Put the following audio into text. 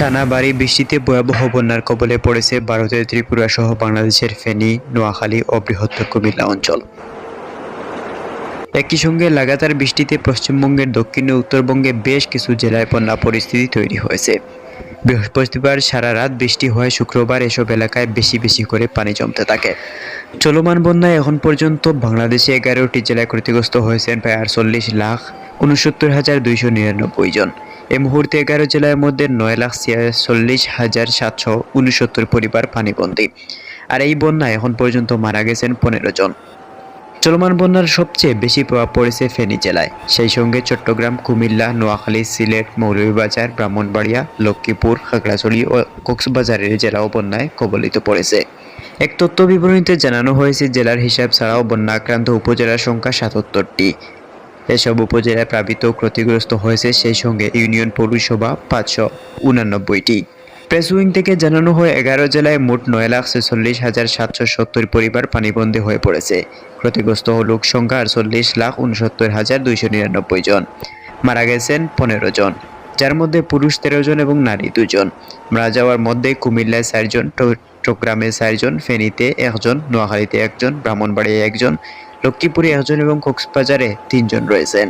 টানা বাড়ি বৃষ্টিতে ভয়াবহ বন্যার কবলে পড়েছে ভারতের ত্রিপুরা সহ বাংলাদেশের ফেনী, নোয়াখালী ও বৃহত্তর কুমিল্লা অঞ্চল। একই সঙ্গে লাগাতার বৃষ্টিতে পশ্চিমবঙ্গের দক্ষিণ ও উত্তরবঙ্গে বেশ কিছু জেলায় বন্যা পরিস্থিতি তৈরি হয়েছে। বৃহস্পতিবার সারা রাত বৃষ্টি হওয়ায় শুক্রবার এসব এলাকায় বেশি বেশি করে পানি জমতে থাকে। চলমান বন্যায় এখন পর্যন্ত বাংলাদেশে এগারোটি জেলায় ক্ষতিগ্রস্ত হয়েছেন প্রায় আটচল্লিশ লাখ উনসত্তর হাজার দুইশো নিরানব্বই জন। এই মুহূর্তে এগারো জেলার মধ্যে নয় লাখ ছিয়াচল্লিশ হাজার সাতশো উনসত্তর পরিবার পানিবন্দী। আর এই বন্যায় এখন পর্যন্ত মারা গেছেন পনেরো জন। চলমান বন্যার সবচেয়ে বেশি প্রভাব পড়েছে ফেনী জেলায়। সেই সঙ্গে চট্টগ্রাম, কুমিল্লা, নোয়াখালী, সিলেট, মৌলভীবাজার, ব্রাহ্মণবাড়িয়া, লক্ষ্মীপুর, খাগড়াছড়ি ও কক্সবাজারের জেলাও বন্যায় কবলিত পড়েছে। এক তথ্য বিবরণীতে জানানো হয়েছে, জেলার হিসাব ছাড়াও বন্যা আক্রান্ত উপজেলার সংখ্যা সাতাত্তরটি। এসব উপজেলায় প্লাবিত ক্ষতিগ্রস্ত হয়েছে সেই সঙ্গে ইউনিয়ন পৌরসভা পাঁচশো উনানব্বইটি। প্রেস উইং থেকে জানানো হয়, এগারো জেলায় মোট নয় লাখ ছেচল্লিশ হাজার সাতশো সত্তর পরিবার পানিবন্দী হয়ে পড়েছে। ক্ষতিগ্রস্ত লোক সংখ্যা আটচল্লিশ লাখ উনসত্তর হাজার দুইশো নিরানব্বই জন। মারা গেছেন পনেরো জন, যার মধ্যে পুরুষ তেরো জন এবং নারী দুজন মারা যাওয়ার মধ্যে কুমিল্লায় চারজন চট্টগ্রামে চারজন, ফেনীতে একজন, নোয়াখালীতে একজন, ব্রাহ্মণবাড়িয়ায় একজন লক্ষ্মীপুরে একজন এবং কক্সবাজারে তিনজন রয়েছেন।